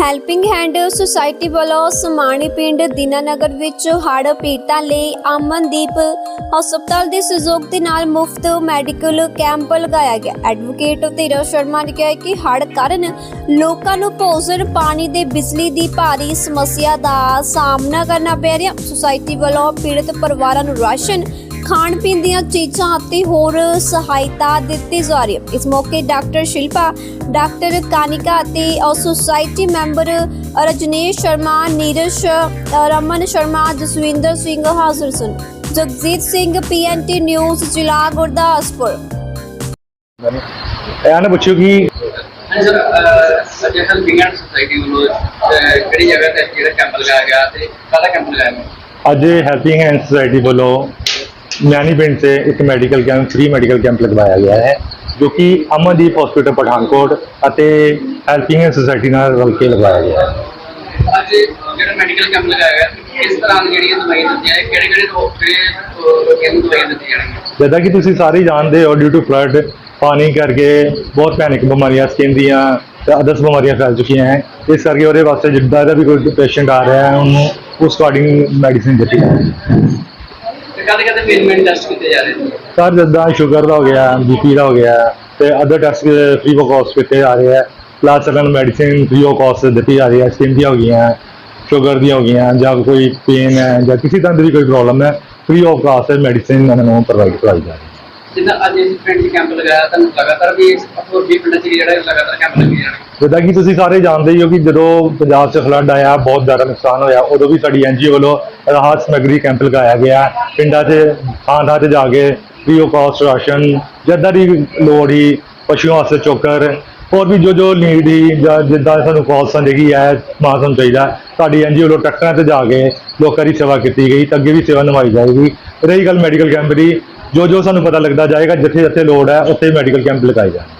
Helping hand society ਵੱਲੋਂ ਸਮਾਣੀ ਪਿੰਡ ਦੀਨਾਨਗਰ ਵਿੱਚ ਹੜ੍ਹ ਪੀੜਤਾਂ ਲਈ ਅਮਨਦੀਪ ਹਸਪਤਾਲ ਦੇ ਸਹਿਯੋਗ ਦੇ ਨਾਲ ਮੁਫਤ ਮੈਡੀਕਲ ਕੈਂਪ ਲਗਾਇਆ ਗਿਆ। ਐਡਵੋਕੇਟ ਧੀਰਜ ਸ਼ਰਮਾ ਨੇ ਕਿਹਾ ਕਿ ਹੜ੍ਹ ਕਾਰਨ ਲੋਕਾਂ ਨੂੰ ਭੋਜਨ, ਪਾਣੀ ਤੇ ਬਿਜਲੀ ਦੀ ਭਾਰੀ ਸਮੱਸਿਆ ਦਾ ਸਾਹਮਣਾ ਕਰਨਾ ਪੈ ਰਿਹਾ। ਸੁਸਾਇਟੀ ਵੱਲੋਂ ਪੀੜਤ ਪਰਿਵਾਰਾਂ ਨੂੰ ਰਾਸ਼ਨ ਖਾਣ ਪੀਣ ਦੀਆਂ ਚੀਜ਼ਾਂ ਅਤੇ ਹੋਰ ਸਹਾਇਤਾ ਦਿੱਤੀ ਜਾ ਰਹੀ ਹੈ। ਇਸ ਮੌਕੇ ਡਾਕਟਰ ਸ਼ਿਲਪਾ ਡਾਕਟਰ ਕਾਨਿਕਾ ਅਤੇ ਅ, ਸੁਸਾਇਟੀ ਮੈਂਬਰ ਰਜਨੀਸ਼ ਸ਼ਰਮਾ ਨੀਰਜ ਰਮਨ ਸ਼ਰਮਾ ਜਸਵਿੰਦਰ ਸਿੰਘ ਹਾਜ਼ਰ ਸਨ। Jagjit Singh P N T news ਜ਼ਿਲ੍ਹਾ ਗੁਰਦਾਸਪੁਰ। ਇਹਨਾਂ ਨੇ ਪੁੱਛਿਓ ਕਿ ਅਜੇ ਹੈਲਪਿੰਗ ਐਂਡ ਸੁਸਾਇਟੀ ਵੱਲੋਂ ਕਿਹੜੀ ਜਗ੍ਹਾ ਤੇ ਜਿਹੜਾ ਕੈਂਪ ਲਗਾਇਆ ਗਿਆ ਤੇ ਕਾਹਦਾ ਕੈਂਪ ਲਗਾਇਆ ਗਿਆ? ਅੱਜ ਹੈਲਪਿੰਗ ਹੈਂਡ ਸੁਸਾਇਟੀ ਵੱਲੋਂ ਮਿਆਨੀ ਪਿੰਡ से ਇੱਕ medical camp free medical camp ਲਗਵਾਇਆ ਗਿਆ ਹੈ ਜੋ ਕਿ ਅਮਨਦੀਪ ਹਸਪੀਟਲ ਪਠਾਨਕੋਟ ਅਤੇ ਹੈਲਪਿੰਗ ਸੁਸਾਇਟੀ ਨਾਲ ਰਲ ਕੇ ਲਗਵਾਇਆ ਗਿਆ ਹੈ ਅੱਜ ਜਿਹੜਾ ਮੈਡੀਕਲ ਕੈਂਪ ਲਗਾਇਆ ਗਿਆ ਕਿਸ ਤਰ੍ਹਾਂ ਦੀ ਜਿਹੜੀਆਂ ਦਵਾਈਆਂ ਦਿੱਤੀਆਂ ਹੈ ਕਿਹੜੇ ਕਿਹੜੇ ਰੋਗ ਤੇ ਲੋਕਾਂ ਨੂੰ ਦਵਾਈਆਂ ਦਿੱਤੀਆਂ ਜਾਣਗੀਆਂ ਜਿੱਦਾਂ ਕਿ ਤੁਸੀਂ ਸਾਰੇ ਜਾਣਦੇ ਹੋ ਡਿਊ ਟੂ ਫਲੱਡ ਪਾਣੀ ਕਰਕੇ ਬਹੁਤ ਭਿਆਨਕ ਬਿਮਾਰੀਆਂ ਸਕਿਨ ਦੀਆਂ ਤੇ ਅਦਰਸ ਬਿਮਾਰੀਆਂ ਫੈਲ ਚੁੱਕੀਆਂ ਹੈ ਇਸ ਕਰਕੇ ਉਹਦੇ ਵਾਸਤੇ ਜਿੱਦਾਂ ਦਾ ਵੀ ਕੋਈ ਪੇਸ਼ੈਂਟ ਆ ਰਿਹਾ ਹੈ ਉਹਨੂੰ ਉਸ ਅਕੋਰਡਿੰਗ ਮੈਡੀਸਿਨ ਦਿੱਤੀ ਜਾਂਦੀ ਹੈ ਕਾਹਦੇ ਕਾਹਦੇ ਮੇਨ ਟੈਸਟ ਕੀਤੇ ਜਾ ਰਹੇ ਨੇ। ਸਰ ਜਿੱਦਾਂ ਸ਼ੂਗਰ ਦਾ ਹੋ ਗਿਆ ਬੀਪੀ ਦਾ ਹੋ ਗਿਆ ਤੇ other test free of cost ਕੀਤੇ ਜਾ ਰਹੇ ਆ। ਪਲੱਸ ਇਹਨਾਂ ਨੂੰ ਮੈਡੀਸਿਨ ਫ੍ਰੀ ਆਫ ਕਾਸਟ ਦਿੱਤੀ ਜਾ ਰਹੀ ਹੈ ਸਕਿਨ ਦੀਆਂ ਹੋ ਗਈਆਂ ਸ਼ੂਗਰ ਦੀਆਂ ਹੋ ਗਈਆਂ, ਜਾਂ ਕੋਈ ਪੇਨ ਹੈ, ਜਾਂ ਕਿਸੇ ਤਰ੍ਹਾਂ ਦੀ ਵੀ ਕੋਈ ਪ੍ਰੋਬਲਮ ਹੈ ਫ੍ਰੀ ਆਫ ਕਾਸਟ ਮੈਡੀਸਿਨ ਇਹਨਾਂ ਨੂੰ ਪ੍ਰੋਵਾਈਡ ਕਰਵਾਈ ਜਾ ਰਹੀ ਹੈ। ਜਿੱਦਾਂ ਅੱਜ ਇਸ ਪਿੰਡ 'ਚ ਕੈਂਪ ਲਗਾਇਆ ਤਾਂ ਲਗਾਤਾਰ ਵੀ ਇਸ ਹੋਰ ਵੀ ਪਿੰਡਾਂ 'ਚ ਜਿਹੜਾ ਲਗਾਤਾਰ ਕੈਂਪ ਲੱਗੇ ਜਾਣਗੇ ਜਿੱਦਾਂ ਕਿ ਤੁਸੀਂ ਸਾਰੇ ਜਾਣਦੇ ਹੀ ਹੋ ਕਿ ਜਦੋਂ ਪੰਜਾਬ 'ਚ ਫਲੱਡ ਆਇਆ, ਬਹੁਤ ਜ਼ਿਆਦਾ ਨੁਕਸਾਨ ਹੋਇਆ, ਉਦੋਂ ਵੀ ਸਾਡੀ ਐਨਜੀਓ ਵੱਲੋਂ ਰਾਹਤ ਸਮੱਗਰੀ ਕੈਂਪ ਲਗਾਇਆ ਗਿਆ। ਪਿੰਡਾਂ 'ਚ ਥਾਂ ਥਾਂ 'ਤੇ ਜਾ ਕੇ ਫ੍ਰੀ ਆਫ ਕਾਸਟ ਰਾਸ਼ਨ ਜਿੱਦਾਂ ਦੀ ਲੋੜ ਹੀ ਪਸ਼ੂਆਂ ਵਾਸਤੇ ਚੋਕਰ, ਹੋਰ ਵੀ ਜੋ ਜੋ ਨੀਡ ਹੀ ਜਾਂ ਜਿੱਦਾਂ ਸਾਨੂੰ ਕਾਲ ਸੰਦੇਗੀ ਹੈ ਸਮਾਨ ਸਾਨੂੰ ਚਾਹੀਦਾ, ਸਾਡੀ ਐਨਜੀਓ ਵੱਲੋਂ ਟਰੱਕਾਂ 'ਤੇ ਜਾ ਕੇ ਲੋਕਾਂ ਦੀ ਸੇਵਾ ਕੀਤੀ ਗਈ, ਤਾਂ ਅੱਗੇ ਵੀ ਸੇਵਾ ਨਿਭਾਈ ਜਾਏਗੀ। ਰਹੀ ਗੱਲ ਮੈਡੀਕਲ ਕੈਂਪ ਦੀ ਜੋ ਜੋ ਸਾਨੂੰ ਪਤਾ ਲੱਗਦਾ ਜਾਏਗਾ ਜਿੱਥੇ ਜਿੱਥੇ ਲੋੜ ਹੈ ਉੱਥੇ ਮੈਡੀਕਲ ਕੈਂਪ ਲਗਾਏ ਜਾਣ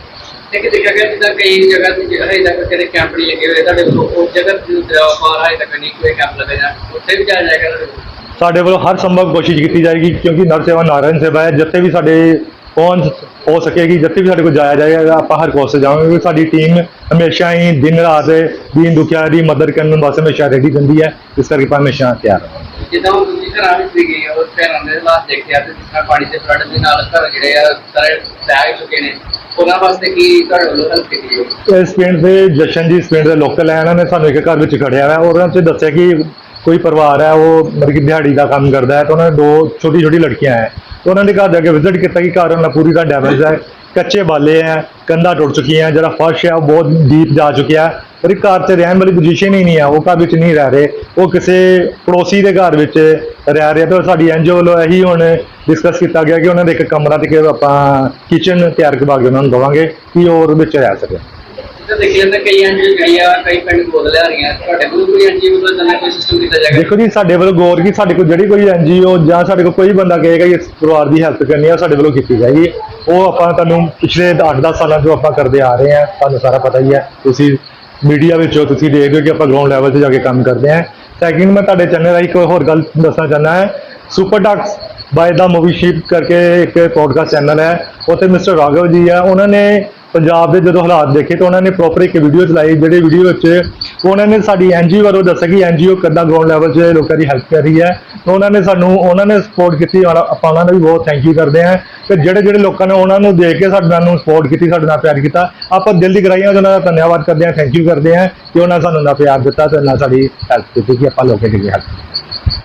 ਤੇ ਕਿ ਦੇਖਿਆ ਗਿਆ ਜਿੱਦਾਂ ਕਈ ਜਗ੍ਹਾ ਤੇ ਹਜੇ ਤੱਕ ਕਿਤੇ ਕੈਂਪ ਨਹੀਂ ਲੱਗੇ ਹੋਏ ਤੁਹਾਡੇ ਵੱਲੋਂ ਉਸ ਜਗ੍ਹਾ ਤੇ ਬਾਹਰ ਹਜੇ ਤੱਕ ਨਹੀਂ ਕੋਈ ਕੈਂਪ ਲੱਗੇ ਜਾਂ ਉੱਥੇ ਵੀ ਜਾਇਆ ਜਾਏਗਾ ਤੁਹਾਡੇ ਵੱਲੋਂ? ਸਾਡੇ ਵੱਲੋਂ ਹਰ ਸੰਭਵ ਕੋਸ਼ਿਸ਼ ਕੀਤੀ ਜਾਏਗੀ ਕਿਉਂਕਿ ਨਰ ਸੇਵਾ ਨਾਰਾਇਣ ਸੇਵਾ ਹੈ ਜਿੱਥੇ ਵੀ ਸਾਡੇ ਪਹੁੰਚ ਹੋ ਸਕੇਗੀ? ਜਿੱਥੇ ਵੀ ਸਾਡੇ ਕੋਲ ਜਾਇਆ ਜਾਏਗਾ ਆਪਾਂ ਹਰ ਕੋਸ਼ਿਸ਼ ਜਾਵਾਂਗੇ ਕਿਉਂਕਿ ਸਾਡੀ ਟੀਮ ਹਮੇਸ਼ਾ ਹੀ ਦਿਨ ਰਾਤ ਦੀਨ ਦੁਖਿਆ ਦੀ ਮਦਦ ਕਰਨ ਵਾਸਤੇ ਹਮੇਸ਼ਾ ਰੈਡੀ ਰਹਿੰਦੀ ਹੈ। ਇਸ ਕਰਕੇ ਆਪਾਂ ਹਮੇਸ਼ਾ ਤਿਆਰ ਹਾਂ ਜਿੱਦਾਂ ਹੁਣ ਤੁਸੀਂ ਘਰਾਂ ਵਿੱਚ ਵੀ ਗਏ ਹੋ ਘਰਾਂ ਦੇ ਹਾਲਾਤ ਦੇਖਿਆ ਤੇ ਜਿਸ ਤਰ੍ਹਾਂ ਪਾਣੀ ਦੇ ਫਲੱਡ ਦੇ ਨਾਲ ਘਰ ਜਿਹੜੇ ਆ ਸਾਰੇ ਸਹਿ ਚੁੱਕੇ ਨੇ ਉਹਨਾਂ ਵਾਸਤੇ ਕੀ ਤੁਹਾਡੇ ਵੱਲੋਂ ਹੈਲਪ ਕੀਤੀ ਇਸ ਪਿੰਡ ਦੇ ਜਸ਼ਨ ਜੀ ਇਸ ਪਿੰਡ ਦੇ ਲੋਕਲ ਹੈ ਇਹਨਾਂ ਨੇ ਸਾਨੂੰ ਇੱਕ ਘਰ ਵਿੱਚ ਖੜਿਆ ਹੋਇਆ। ਉਹਨਾਂ 'ਚ ਦੱਸਿਆ ਕਿ ਕੋਈ ਪਰਿਵਾਰ ਹੈ ਉਹ ਮਤਲਬ ਕਿ ਦਿਹਾੜੀ ਦਾ ਕੰਮ ਕਰਦਾ ਹੈ ਤੇ ਉਹਨਾਂ ਦੇ ਦੋ ਛੋਟੀ ਛੋਟੀ ਲੜਕੀਆਂ ਹੈ। ਤੇ ਉਹਨਾਂ ਦੇ ਘਰ ਜਾ ਕੇ ਵਿਜ਼ਿਟ ਕੀਤਾ ਕਿ ਘਰ ਉਹਨਾਂ ਦਾ ਪੂਰੀ ਦਾ ਡੈਮੇਜ ਹੈ। ਕੱਚੇ ਬਾਲੇ ਹੈ, ਕੰਧਾਂ ਟੁੱਟ ਚੁੱਕੀਆਂ ਜਿਹੜਾ ਫਰਸ਼ ਹੈ ਉਹ ਬਹੁਤ ਡੀਪ ਜਾ ਚੁੱਕਿਆ ਹੈ। ਪਰ ਇੱਕ ਘਰ 'ਚ ਰਹਿਣ ਵਾਲੀ ਪੋਜੀਸ਼ਨ ਹੀ ਨਹੀਂ ਹੈ, ਉਹ ਘਰ ਵਿੱਚ ਨਹੀਂ ਰਹਿ ਰਹੇ। ਉਹ ਕਿਸੇ ਪੜੋਸੀ ਦੇ ਘਰ ਵਿੱਚ ਰਹਿ ਰਹੇ ਤੇ ਸਾਡੀ ਐਨਜੀਓ ਵੱਲੋਂ ਇਹੀ ਹੁਣ ਡਿਸਕਸ ਕੀਤਾ ਗਿਆ ਕਿ ਉਹਨਾਂ ਦੇ ਇੱਕ ਕਮਰਾ ਤੇ ਕਿ ਆਪਾਂ ਕਿਚਨ ਤਿਆਰ ਕਰਵਾ ਕੇ ਉਹਨਾਂ ਨੂੰ ਦਵਾਂਗੇ, ਕਿ ਉਹ ਉਹਦੇ ਵਿੱਚ ਰਹਿ ਸਕੇ। ਦੇਖਿਆ ਜਾਂਦਾ ਕਈ ਐਨਜੀਓ ਜਿਹੜੀ ਆ ਕਈ ਪਿੰਡ ਬੋਲ ਲਿਆ ਰਹੀਆਂ। ਤੁਹਾਡੇ ਵੱਲੋਂ ਕੋਈ ਐਨਜੀਓ ਵੱਲੋਂ ਤਾਂ ਕੋਈ ਸਿਸਟਮ ਕੀਤਾ ਜਾਏਗਾ? ਦੇਖੋ ਜੀ, ਸਾਡੇ ਵੱਲੋਂ ਗੌਰ ਕੀ, ਸਾਡੇ ਕੋਲ ਜਿਹੜੀ ਕੋਈ ਐਨਜੀਓ ਜਾਂ ਸਾਡੇ ਕੋਲ ਕੋਈ ਬੰਦਾ ਕਹੇਗਾ ਕਿ ਇਸ ਪਰਿਵਾਰ ਦੀ ਹੈਲਪ ਕਰਨੀ ਆ ਸਾਡੇ ਵੱਲੋਂ ਕੀਤੀ ਜਾਏਗੀ। ਉਹ ਆਪਾਂ ਤੁਹਾਨੂੰ ਪਿਛਲੇ 8-10 ਸਾਲਾਂ ਤੋਂ ਆਪਾਂ ਕਰਦੇ ਆ ਰਹੇ ਹਾਂ ਤੁਹਾਨੂੰ ਸਾਰਾ ਪਤਾ ਹੀ ਹੈ ਤੁਸੀਂ ਮੀਡੀਆ ਵਿੱਚੋਂ ਤੁਸੀਂ ਦੇਖਦੇ ਹੋ ਕਿ ਆਪਾਂ ਗਰਾਊਂਡ ਲੈਵਲ ਤੇ ਜਾ ਕੇ ਕੰਮ ਕਰਦੇ ਹਾਂ ਸੈਕਿੰਡ ਮੈਂ ਤੁਹਾਡੇ ਚੈਨਲ ਰਾਹੀਂ ਇੱਕ ਹੋਰ ਗੱਲ ਦੱਸਣਾ ਚਾਹੁੰਦਾ ਹੈ। Super docs by the movie ship ਕਰਕੇ ਇੱਕ ਪੋਡਕਾਸਟ ਚੈਨਲ ਹੈ। ਉੱਥੇ ਮਿਸਟਰ ਰਾਘਵ ਜੀ ਆ। ਉਹਨਾਂ ਨੇ ਪੰਜਾਬ ਦੇ ਜਦੋਂ ਹਾਲਾਤ ਦੇਖੇ ਤਾਂ ਉਹਨਾਂ ਨੇ ਪ੍ਰੋਪਰ ਇੱਕ ਵੀਡੀਓ ਚਲਾਈ, ਜਿਹੜੇ ਵੀਡੀਓ ਵਿੱਚ ਉਹਨਾਂ ਨੇ ਸਾਡੀ ਐਨਜੀਓ ਵੱਲੋਂ ਦੱਸਿਆ ਕਿ ਐਨਜੀਓ ਕਿੱਦਾਂ ਗਰਾਊਂਡ ਲੈਵਲ 'ਤੇ ਲੋਕਾਂ ਦੀ ਹੈਲਪ ਕਰ ਰਹੀ ਹੈ। ਤਾਂ ਉਹਨਾਂ ਨੇ ਸਾਨੂੰ, ਉਹਨਾਂ ਨੇ ਸਪੋਰਟ ਕੀਤੀ ਔਰ ਆਪਾਂ ਉਹਨਾਂ ਦਾ ਵੀ ਬਹੁਤ ਥੈਂਕ ਯੂ ਕਰਦੇ ਹਾਂ। ਤੇ ਜਿਹੜੇ ਜਿਹੜੇ ਲੋਕਾਂ ਨੇ ਉਹਨਾਂ ਨੂੰ ਦੇਖ ਕੇ ਸਾਡੇ ਨਾਲ ਸਪੋਰਟ ਕੀਤੀ, ਸਾਡੇ ਨਾਲ ਪਿਆਰ ਕੀਤਾ, ਆਪਾਂ ਦਿਲ ਦੀ ਗਰਾਈਆਂ ਉਹਨਾਂ ਦਾ ਧੰਨਵਾਦ ਕਰਦੇ ਹਾਂ ਥੈਂਕ ਯੂ ਕਰਦੇ ਹਾਂ ਕਿ ਉਹਨਾਂ ਸਾਨੂੰ ਨਾ ਪਿਆਰ ਦਿੱਤਾ ਤੇ ਨਾ ਸਾਡੀ ਹੈਲਪ ਕੀਤੀ ਕਿ ਆਪਾਂ ਲੋਕਾਂ ਦੀ ਹੈਲਪ